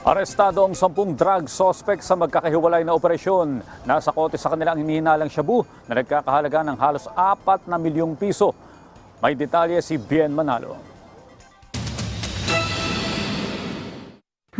Arestado ang sampung drug suspect sa magkakahiwalay na operasyon. Nasa kote sa kanilang hinihinalang shabu na nagkakahalaga ng halos 4 na milyong piso. May detalye si Bien Manalo.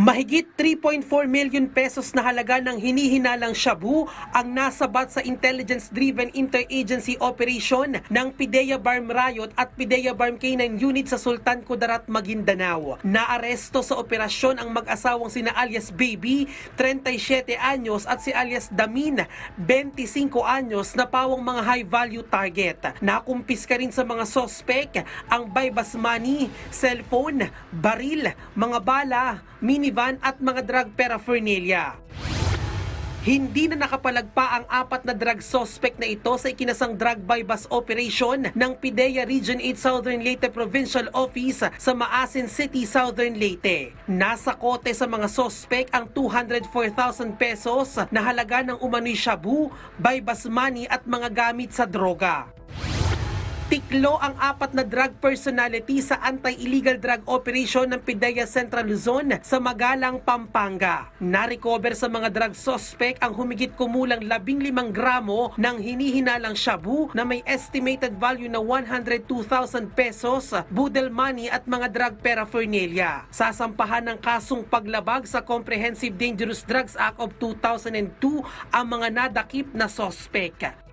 Mahigit 3.4 million pesos na halaga ng hinihinalang shabu ang nasabat sa intelligence-driven interagency operation ng PIDEA Barm Riot at PIDEA Barm K9 unit sa Sultan Kudarat, Maguindanao. Naaresto sa operasyon ang mag-asawang sina alias Baby, 37 anyos at si alias Damin, 25 anyos na pawang mga high-value target. Nakumpiska rin sa mga sospek ang bypass money, cellphone, baril, mga bala, minivan at mga drug paraphernalia. Hindi na nakapalagpa ang apat na drug suspect na ito sa ikinasang drug bypass operation ng PIDEA Region 8 Southern Leyte Provincial Office sa Maasin City, Southern Leyte. Nasa kote sa mga suspect ang 204,000 pesos na halaga ng umano'y shabu, bypass money at mga gamit sa droga. Tiklo ang apat na drug personality sa anti-illegal drug operation ng PIDEA Central Luzon sa Magalang, Pampanga. Narecover sa mga drug suspect ang humigit kumulang 15 gramo ng hinihinalang shabu na may estimated value na 102,000 pesos, budel money at mga drug paraphernalia. Sasampahan ng kasong paglabag sa Comprehensive Dangerous Drugs Act of 2002 ang mga nadakip na suspect.